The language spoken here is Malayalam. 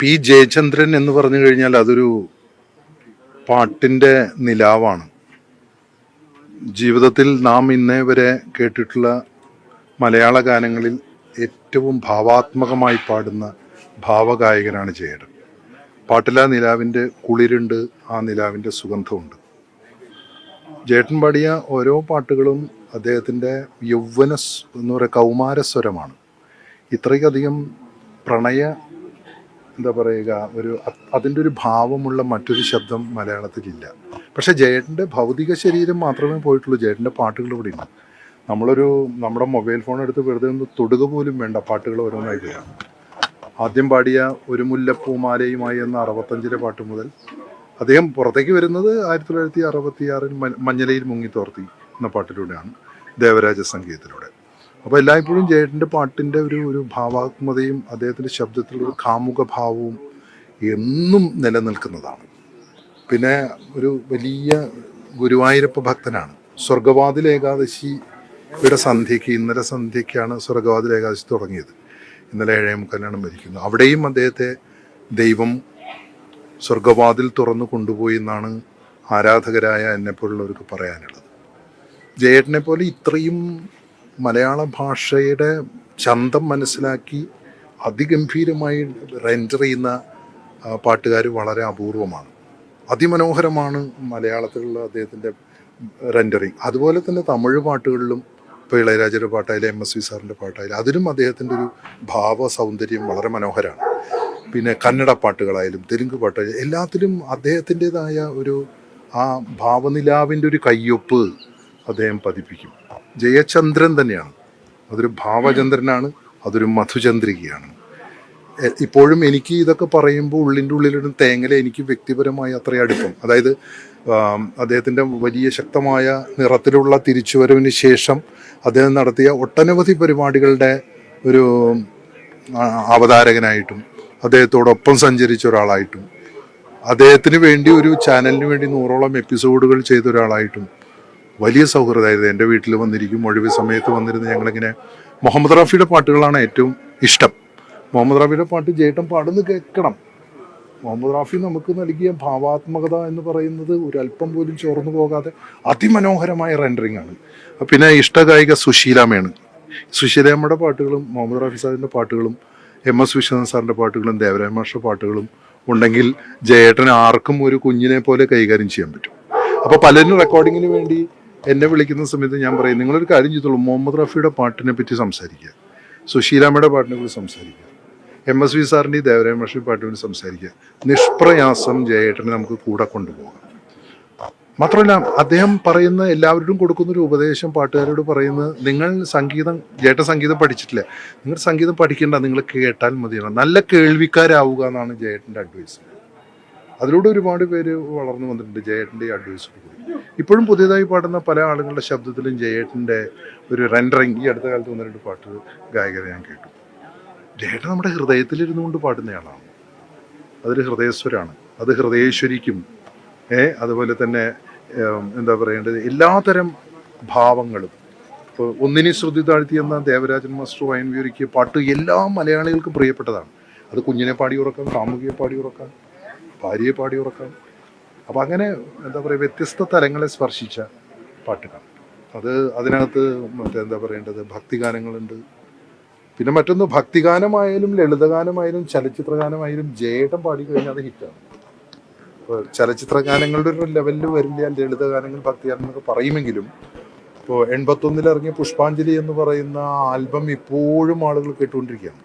പി ജയചന്ദ്രൻ എന്ന് പറഞ്ഞു കഴിഞ്ഞാൽ അതൊരു പാട്ടിന്റെ നിലാവാണ്. ജീവിതത്തിൽ നാം ഇന്നേ വരെ കേട്ടിട്ടുള്ള മലയാള ഗാനങ്ങളിൽ ഏറ്റവും ഭാവാത്മകമായി പാടുന്ന ഭാവഗായകനാണ് ജയടൻ. പാട്ടില നിലാവിന്റെ കുളിരുണ്ട് ആ നിലാവിന്റെ സുഗന്ധമുണ്ട്. ജേട്ടൻ പാടിയ ഓരോ പാട്ടുകളും അദ്ദേഹത്തിന്റെ യൗവന എന്ന് പറയുക കൗമാരസ്വരമാണ് ഇത്രയ്ക്കധികം പ്രണയ എന്താ പറയുക ഒരു അത് അതിന്റെ ഒരു ഭാവമുള്ള മറ്റൊരു ശബ്ദം മലയാളത്തിലില്ല. പക്ഷേ ജയേട്ടന്റെ ഭൗതിക ശരീരം മാത്രമേ പോയിട്ടുള്ളൂ. ജയേട്ടന്റെ പാട്ടുകൾ ഇവിടെ ഉണ്ട് നമ്മളൊരു നമ്മുടെ മൊബൈൽ ഫോൺ എടുത്ത് വെറുതെ ഒന്ന് തൊടുക പോലും വേണ്ട പാട്ടുകൾ ഓരോന്നായി വരാം ആദ്യം പാടിയ ഒരു മുല്ലപ്പൂമാലയുമായി എന്ന അറുപത്തഞ്ചിലെ പാട്ട് മുതൽ അദ്ദേഹം പുറത്തേക്ക് വരുന്നത് ആയിരത്തി തൊള്ളായിരത്തി അറുപത്തി ആറിൽ മഞ്ഞലയിൽ മുങ്ങിത്തോർത്തി എന്ന പാട്ടിലൂടെയാണ്. ദേവരാജ സംഗീതത്തിലൂടെ അപ്പോൾ എല്ലായ്പ്പോഴും ജയേട്ടന്റെ പാട്ടിന്റെ ഒരു ഒരു ഭാവാത്മതയും അദ്ദേഹത്തിന്റെ ശബ്ദത്തിലുള്ള ഒരു കാമുക ഭാവവും എന്നും നിലനിൽക്കുന്നതാണ്. പിന്നെ ഒരു വലിയ ഗുരുവായൂരപ്പ ഭക്തനാണ്. സ്വർഗവാതിൽ ഏകാദശിയുടെ സന്ധ്യയ്ക്ക് ഇന്നലെ സന്ധ്യയ്ക്കാണ് സ്വർഗവാതിൽ ഏകാദശി തുടങ്ങിയത്. ഇന്നലെ ഏഴേ മുക്കാലാണ് മരിക്കുന്നത്. അവിടെയും അദ്ദേഹത്തെ ദൈവം സ്വർഗവാതിൽ തുറന്നു കൊണ്ടുപോയി എന്നാണ് ആരാധകരായ എന്നെപ്പോലുള്ളവർക്ക് പറയാനുള്ളത്. ജയേട്ടനെ പോലെ ഇത്രയും മലയാള ഭാഷയുടെ ചന്തം മനസ്സിലാക്കി അതിഗംഭീരമായി റെൻഡർ ചെയ്യുന്ന പാട്ടുകാർ വളരെ അപൂർവമാണ്. അതിമനോഹരമാണ് മലയാളത്തിലുള്ള അദ്ദേഹത്തിന്റെ റെൻഡറിങ് അതുപോലെ തന്നെ തമിഴ് പാട്ടുകളിലും ഇപ്പോൾ ഇളയരാജയുടെ പാട്ടായാലും എം എസ് വി സാറിന്റെ പാട്ടായാലും അതിലും അദ്ദേഹത്തിന്റെ ഒരു ഭാവ സൗന്ദര്യം വളരെ മനോഹരമാണ് പിന്നെ കന്നഡ പാട്ടുകളായാലും തെലുങ്ക് പാട്ടായാലും എല്ലാത്തിലും അദ്ദേഹത്തിന്റെതായ ഒരു ആ ഭാവനിലാവിന്റെ ഒരു കയ്യൊപ്പ് അദ്ദേഹം പതിപ്പിക്കും. ജയചന്ദ്രൻ തന്നെയാണ്. അതൊരു ഭാവചന്ദ്രനാണ് അതൊരു മധുചന്ദ്രികയാണ്. ഇപ്പോഴും എനിക്ക് ഇതൊക്കെ പറയുമ്പോൾ ഉള്ളിന്റെ ഉള്ളിലൊരു തേങ്ങല എനിക്ക് വ്യക്തിപരമായി അത്രയും അടുപ്പം. അതായത് അദ്ദേഹത്തിന്റെ വലിയ ശക്തമായ നിറത്തിലുള്ള തിരിച്ചുവരവിന് ശേഷം അദ്ദേഹം നടത്തിയ ഒട്ടനവധി പരിപാടികളുടെ ഒരു അവതാരകനായിട്ടും അദ്ദേഹത്തോടൊപ്പം സഞ്ചരിച്ച ഒരാളായിട്ടും അദ്ദേഹത്തിന് വേണ്ടി ഒരു ചാനലിന് വേണ്ടി നൂറോളം എപ്പിസോഡുകൾ ചെയ്ത ഒരാളായിട്ടും വലിയ സൗഹൃദമായിരുന്നു എന്റെ വീട്ടിൽ വന്നിരിക്കും ഒഴിവ് സമയത്ത് വന്നിരുന്ന് ഞങ്ങളിങ്ങനെ മുഹമ്മദ് റാഫിയുടെ പാട്ടുകളാണ് ഏറ്റവും ഇഷ്ടം. മുഹമ്മദ് റാഫിയുടെ പാട്ട് ജേട്ടൻ പാടുന്നു കേൾക്കണം. മുഹമ്മദ് റാഫി നമുക്ക് നൽകിയ ഭാവാത്മകത എന്ന് പറയുന്നത് ഒരല്പം പോലും ചോർന്നു പോകാതെ അതിമനോഹരമായ റെൻഡറിങ് ആണ്. പിന്നെ ഇഷ്ടഗായിക സുശീലാമ്മയാണ് സുശീലാമ്മയുടെ പാട്ടുകളും മുഹമ്മദ് റാഫി സാറിന്റെ പാട്ടുകളും എം എസ് വിശ്വനാഥ് സാറിന്റെ പാട്ടുകളും ദേവരായ മാഷ പാട്ടുകളും ഉണ്ടെങ്കിൽ ജയേട്ടന് ആർക്കും ഒരു കുഞ്ഞിനെ പോലെ കൈകാര്യം ചെയ്യാൻ പറ്റും. അപ്പോൾ പലരും റെക്കോർഡിങ്ങിന് വേണ്ടി എന്നെ വിളിക്കുന്ന സമയത്ത് ഞാൻ പറയും നിങ്ങളൊരു കാര്യം ചെയ്തോളൂ മുഹമ്മദ് റഫിയുടെ പാട്ടിനെ പറ്റി സംസാരിക്കുക സുശീലാമ്മയുടെ പാട്ടിനെ കുറിച്ച് സംസാരിക്കുക എം എസ് വി സാറിന്റെ ദേവരായ മഹർഷി പാട്ടിനെ കുറിച്ച് സംസാരിക്കുക നിഷ്പ്രയാസം ജയേട്ടനെ നമുക്ക് കൂടെ കൊണ്ടുപോകാം. മാത്രമല്ല അദ്ദേഹം പറയുന്ന എല്ലാവരോടും കൊടുക്കുന്ന ഒരു ഉപദേശം പാട്ടുകാരോട് പറയുന്നത് നിങ്ങൾ സംഗീതം ജേട്ട സംഗീതം പഠിച്ചിട്ടില്ല നിങ്ങൾ സംഗീതം പഠിക്കേണ്ട നിങ്ങൾ കേട്ടാൽ മതിയാണ് നല്ല കേൾവിക്കാരാവുക എന്നാണ് ജയേട്ടന്റെ അഡ്വൈസ് അതിലൂടെ ഒരുപാട് പേര് വളർന്നു വന്നിട്ടുണ്ട്. ജയേട്ടന്റെ അഡ്വൈസോട് കൂടി. ഇപ്പോഴും പുതിയതായി പാടുന്ന പല ആളുകളുടെ ശബ്ദത്തിലും ജയേട്ടന്റെ ഒരു റെൻഡറിങ് ഈ അടുത്ത കാലത്ത് ഒന്ന് രണ്ട് പാട്ട് ഗായകരെ ഞാൻ കേട്ടു. ജയേട്ടൻ നമ്മുടെ ഹൃദയത്തിലിരുന്നു കൊണ്ട് പാടുന്നയാളാണ്. അതൊരു ഹൃദയസ്വരാണ്. അത് ഹൃദയേശ്വരിക്കും. ഏ അതുപോലെ തന്നെ എന്താ പറയേണ്ടത്? എല്ലാത്തരം ഭാവങ്ങളും. ഇപ്പോൾ ഒന്നിനെ ശ്രുതി താഴ്ത്തി എന്ന ദേവരാജൻ മാസ്റ്റർ വയൻവ്യൂരിക്ക് പാട്ട് എല്ലാ മലയാളികൾക്കും പ്രിയപ്പെട്ടതാണ്. അത് കുഞ്ഞിനെ പാടി ഉറക്കാം കാമുകിയെ പാടി ഉറക്കാം ഭാര്യയെ പാടി ഉറക്കാം. അപ്പം അങ്ങനെ എന്താ പറയുക വ്യത്യസ്ത തലങ്ങളെ സ്പർശിച്ച പാട്ടുകൾ. അത് അതിനകത്ത് മറ്റേ എന്താ പറയേണ്ടത്? ഭക്തിഗാനങ്ങളുണ്ട്. പിന്നെ മറ്റൊന്ന് ഭക്തിഗാനമായാലും ലളിതഗാനമായാലും ചലച്ചിത്രഗാനമായാലും ജയേട്ടം പാടി കഴിഞ്ഞാൽ അത് ഹിറ്റാണ്. ഇപ്പോൾ ചലച്ചിത്ര ഗാനങ്ങളുടെ ഒരു ലെവലിൽ വരില്ല ലളിതഗാനങ്ങൾ ഭക്തിഗാനം എന്നൊക്കെ പറയുമെങ്കിലും ഇപ്പോൾ എൺപത്തൊന്നിൽ ഇറങ്ങിയ പുഷ്പാഞ്ജലി എന്ന് പറയുന്ന ആൽബം ഇപ്പോഴും ആളുകൾ കേട്ടുകൊണ്ടിരിക്കുകയാണ്.